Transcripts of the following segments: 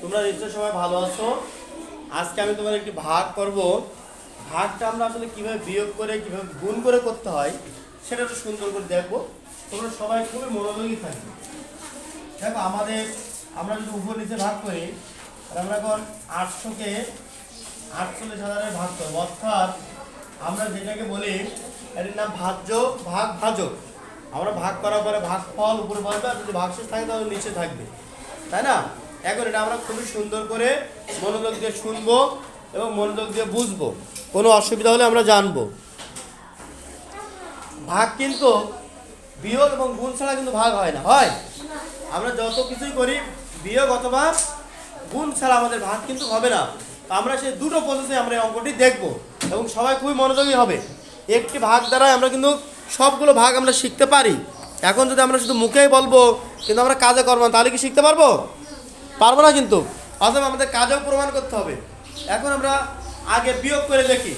তোমরা নিশ্চয় সবাই ভালো আছো? আজকে আমি তোমার একটি ভাগ করব। ভাগটা আমরা আসলে কীভাবে বিয়োগ করে, কীভাবে গুণ করে করতে হয়, সেটা একটু সুন্দর করে দেখব। তোমরা সবাই খুবই মনোযোগী থাকবে। দেখো, আমাদের, আমরা যদি উপর নিচে ভাগ করি আমরা এখন আটশোকে আটচল্লিশ হাজারে ভাগ করব। অর্থাৎ আমরা যেটাকে বলি, এটির নাম ভাজ্য, ভাগ ভাজক। আমরা ভাগ করার পরে ভাগ ফল উপরে বসবে আর যদি ভাগশেষ থাকে তাহলে নিচে থাকবে। তাই না? এখন এটা আমরা খুবই সুন্দর করে মনোযোগ দিয়ে শুনব এবং মনোযোগ দিয়ে বুঝব। কোনো অসুবিধা হলে আমরা জানব। ভাগ কিন্তু বিয়োগ এবং গুণ ছাড়া কিন্তু ভাগ হয় না। হয়? আমরা যত কিছুই করি, বিয়োগ অথবা গুণ ছাড়া আমাদের ভাগ কিন্তু হবে না। আমরা সেই দুটো প্রসেসে আমরা এই অঙ্কটি দেখব এবং সবাই খুবই মনোযোগী হবে। একটি ভাগ দ্বারাই আমরা কিন্তু সবগুলো ভাগ আমরা শিখতে পারি। এখন যদি আমরা শুধু মুখেই বলব, কিন্তু আমরা কাজে করব তাহলে কি শিখতে পারব? পারব না কিন্তু। অথবা আমাদের কাজেও প্রমাণ করতে হবে। এখন আমরা আগে বিয়োগ করে দেখি।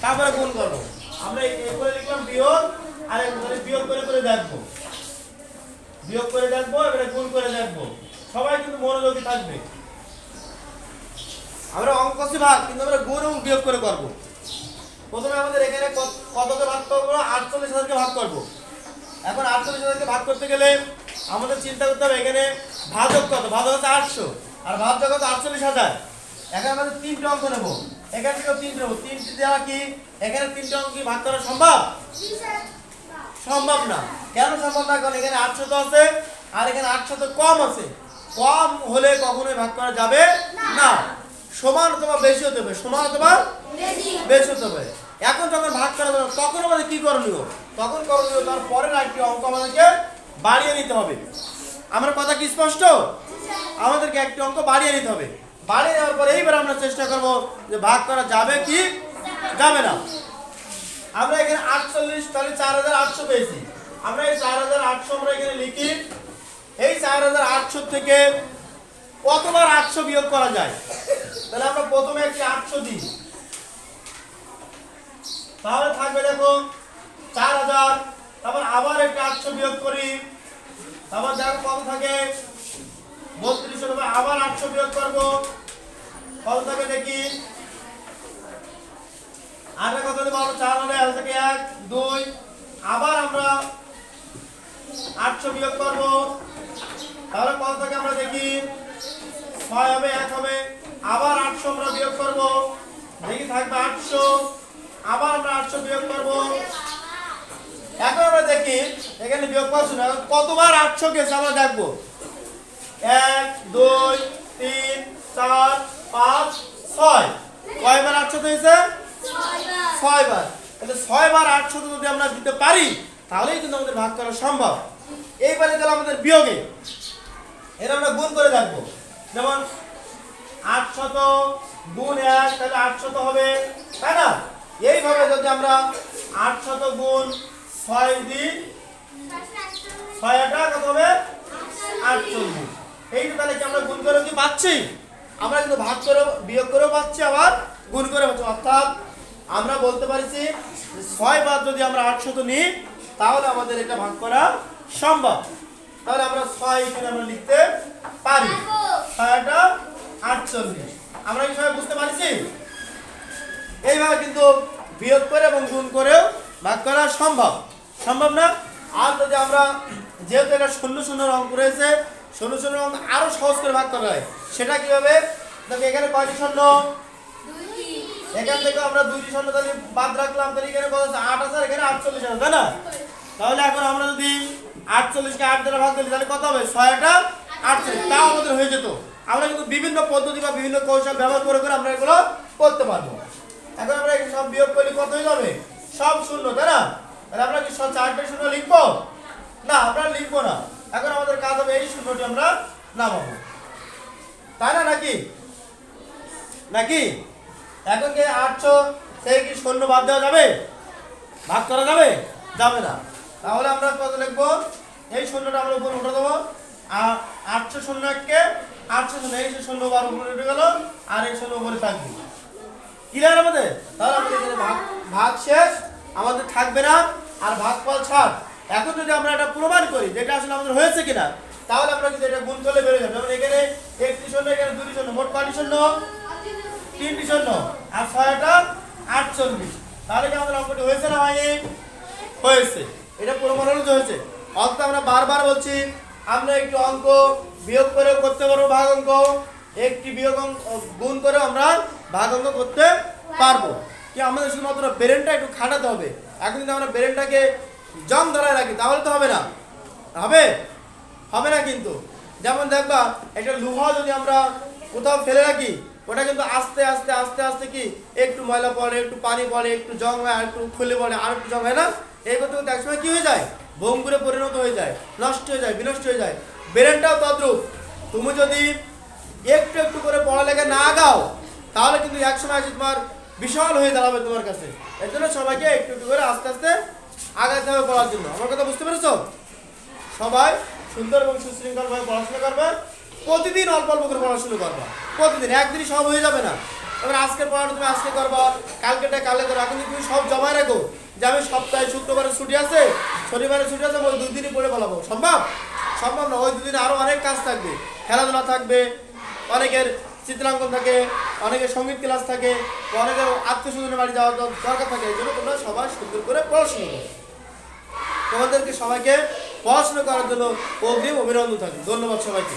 তারপরে গুণ করব। আমরা করে লিখলাম বিয়োগ, আর বিয়োগ করে করে দেখব। বিয়োগ করে দেখব, এবারে গুণ করে দেখব। সবাই কিন্তু মনোযোগী থাকবে। আমরা অঙ্ক ভাগ, কিন্তু আমরা গুণ এবং বিয়োগ করে করব। প্রথমে আমাদের এখানে কত- কতকে ভাগ করব আটচল্লিশ হাজারকে ভাগ করব। এখন আটচল্লিশ হাজারকে ভাগ করতে গেলে আমাদের চিন্তা করতে হবে এখানে ভাজক কত? ভাজক হচ্ছে আটশো। আর ভাজক কত আটচল্লিশ হাজার। এখানে আমাদের তিনটে অঙ্ক নেব। এখান থেকেও তিনটে নেব। তিনটে দেওয়া কি? এখানে তিনটে অঙ্ক কি ভাগ করা সম্ভব? সম্ভব না। কেন সম্ভব না? কারণ এখানে আটশো তো আছে, আর এখানে আটশো তো কম আছে। কম হলে কখনোই ভাগ করা যাবে না। সমান অথবা বেশি হতে হবে? সমান অথবা বেশি। হতে হবে। এখন যখন ভাগ করা যাবে তখন আমাদের কি করণীয়? তখন করণীয় তার পরের একটি অঙ্ক আমাদেরকে বাড়িয়ে নিতে হবে। আমার কথা কি স্পষ্ট? আমাদেরকে একটি অঙ্ক বাড়িয়ে নিতে হবে। বাড়িয়ে নেওয়ার পরে এইবার আমরা চেষ্টা করব যে ভাগ করা যাবে কি যাবে না। আমরা এখানে আটচল্লিশ তাহলে চার হাজার আটশো পেয়েছি। আমরা এই চার হাজার আটশো আমরা এখানে লিখি। এই চার হাজার আটশো থেকে কতবার আটশো বিয়োগ করা যায়? তাহলে আমরা প্রথমে একটি আটশো দিই। তাহলে থাকবে দেখো, চার হাজার। তারপর আবার একটি আটশো বিয়োগ করি। তারপর দেখো কত থাকে? বত্রিশশো, তারপর আবার আটশো বিয়োগ করব। কত থাকে দেখি? আর কত দেবো চার হবে, এক থেকে এক, দুই। আবার আমরা আটশো বিয়োগ করব। তাহলে কত থাকে আমরা দেখি? ছয় হবে, এক হবে। আবার আটশো আমরা বিয়োগ করব। দেখি থাকবে আটশো। আবার আমরা আটশো বিয়োগ করব। এখন আমরা দেখি, এখানে বিয়োগ করছি না। কতবার আটশো গেছে আমরা দেখব? এক, দুই, তিন, চার, পাঁচ, ছয়। কয়বার আটশো হয়েছে? ছয়বার। তাহলে ছয়বার আটশো যদি আমরা দিতে পারি, তাহলেই কিন্তু আমাদের ভাগ করা সম্ভব। এইবারে গেল আমাদের বিয়োগে। এর আমরা গুণ করে দেখব। যেমন আটশত গুণ এক, তাহলে আটশত হবে, তাই না? এইভাবে যদি আমরা আটশত গুণ ছয় দিই, ছয় আটা কত হবে? আটচল্লিশ। এইটা তাহলে কি আমরা গুণ করে কি পাচ্ছি? আমরা কিন্তু ভাগ করে বিয়োগ করেও পাচ্ছি, আবার গুণ করে পাচ্ছি। অর্থাৎ আমরা বলতে পারছি, ছয় বার যদি আমরা আটশত নিই, তাহলে আমাদের এটা ভাগ করা সম্ভব। তাহলে আমরা ছয় এখানে আমরা লিখতে পারি। ছয়টা আটচল্লিশ। আমরা কি সবাই বুঝতে পারছি? এইভাবে কিন্তু বিয়োগ করে এবং গুণ করেও ভাগ করা সম্ভব। সম্ভব না? আর যদি আমরা যেহেতু এটা শূন্য শূন্য অঙ্ক রয়েছে শূন্য শূন্য অঙ্ক আরও সহজ করে ভাগ করা হয়। সেটা কীভাবে? দেখো এখানে কয়টি শূন্য? এখান থেকে আমরা দুইটি শূন্য তাহলে বাদ রাখলাম। তাহলে এখানে কত আছে? আট আছে এখানে আটচল্লিশ আছে তাই না? তাহলে এখন আমরা যদি আটচল্লিশকে আট দ্বারা ভাগ করি তাহলে কত হবে? ছয়টা আটচল্লিশ। তাও আমাদের হয়ে যেত। আমরা কিন্তু বিভিন্ন পদ্ধতি বা বিভিন্ন কৌশল ব্যবহার করে করে আমরা এগুলো করতে পারব। এখন আমরা সব বিয়োগ করলে কত হয়ে যাবে? সব শূন্য, তাই না? তাহলে আমরা কি সব চারটে শূন্য লিখব? না, আমরা লিখব না। এখন আমাদের কাজ হবে এই শূন্যটি আমরা নামাবো। তাই না, নাকি? নাকি? এখন কি আটশো, সেই কি শূন্য বাদ দেওয়া যাবে? ভাগ করা যাবে? যাবে না। তাহলে আমরা কত লিখব? এই শূন্যটা আমরা উপরে উঠে দেবো। আর আটশো শূন্য এককে আটশো শূন্য, এই শূন্য বার উপরে উঠে গেল, আর এই শূন্য উপরে থাকবে। ক্লিয়ার আমাদের? তাহলে আমাদের এখানে ভাগ ভাগ শেষ, আমাদের থাকবে না, আর ভাগ ফল ছাড়। এখন যদি আমরা এটা প্রমাণ করি যেটা আসলে আমাদের হয়েছে কিনা, তাহলে আমরা কিন্তু এটা গুণ করলে বেড়ে যাবে। যেমন এখানে একটি শূন্য, এখানে দুটি শূন্য, মোট কয়টি শূন্য? তিনটি শূন্য, আর ছয়টা আটচল্লিশ। তাহলে কি আমাদের অঙ্কটি হয়েছে না হয়নি? হয়েছে। এটা প্রমাণ হয়েছে। অঙ্ক আমরা বারবার বলছি, আমরা একটু অঙ্ক বিয়োগ করেও করতে পারব ভাগ অঙ্ক একটি বিয়োগ গুণ করেও আমরা ভাগ অঙ্ক করতে পারব। কি আমাদের শুধুমাত্র ব্রেনটা একটু খাটাতে হবে? এখন যদি আমরা ব্রেনটাকে জং ধরায় রাখি, তাহলে তো হবে না। হবে? হবে না কিন্তু। যেমন দেখবা, একটা লোহা যদি আমরা কোথাও ফেলে রাখি, ওটা কিন্তু আস্তে আস্তে আস্তে আস্তে কি, একটু ময়লা পড়ে, একটু পানি পড়ে, একটু জং হয়, আর একটু খুলে পড়ে, আর একটু জং হয় না? এই করতে করতে একসময় কি হয়ে যায়? ভঙ্গুরে পরিণত হয়ে যায়, নষ্ট হয়ে যায়, বিনষ্ট হয়ে যায়। ব্রেনটাও তদ্রুপ। তুমি যদি একটু একটু করে পড়ালেখা না আগাও তাহলে কিন্তু একসময় এসে তোমার বিশাল হয়ে দাঁড়াবে তোমার কাছে। এর জন্য সবাইকে একটু একটু করে আস্তে আস্তে আগাতে হবে পড়ার জন্য। আমার কথা বুঝতে পেরেছ? সবাই সুন্দর এবং সুশৃঙ্খলভাবে পড়াশোনা করবে। প্রতিদিন অল্প অল্প করে পড়াশোনা করবা। প্রতিদিন, একদিনই সব হয়ে যাবে না। এবার আজকের পড়াটা তুমি আজকে করবা কালকেটা কালে করো এখন যদি তুমি সব জমা রাখো যে আমি সপ্তাহে শুক্রবারে ছুটি আছে শনিবারে ছুটি আছে, ওই দুই দিনই পড়ে বলাবো সম্ভব? সম্ভব না, ওই দুদিনে আরও অনেক কাজ থাকবে। খেলাধুলা থাকবে, অনেকের চিত্রাঙ্কন থাকে, অনেকের সংগীত ক্লাস থাকে, অনেকের আত্মীয় স্বজনের বাড়ি যাওয়ার দরকার থাকে, এই জন্য তোমরা সবাই সুন্দর করে পড়াশোনা করো। তোমাদেরকে সবাইকে পড়াশোনা করার জন্য অগ্রিম অভিনন্দন থাকবে। ধন্যবাদ সবাইকে।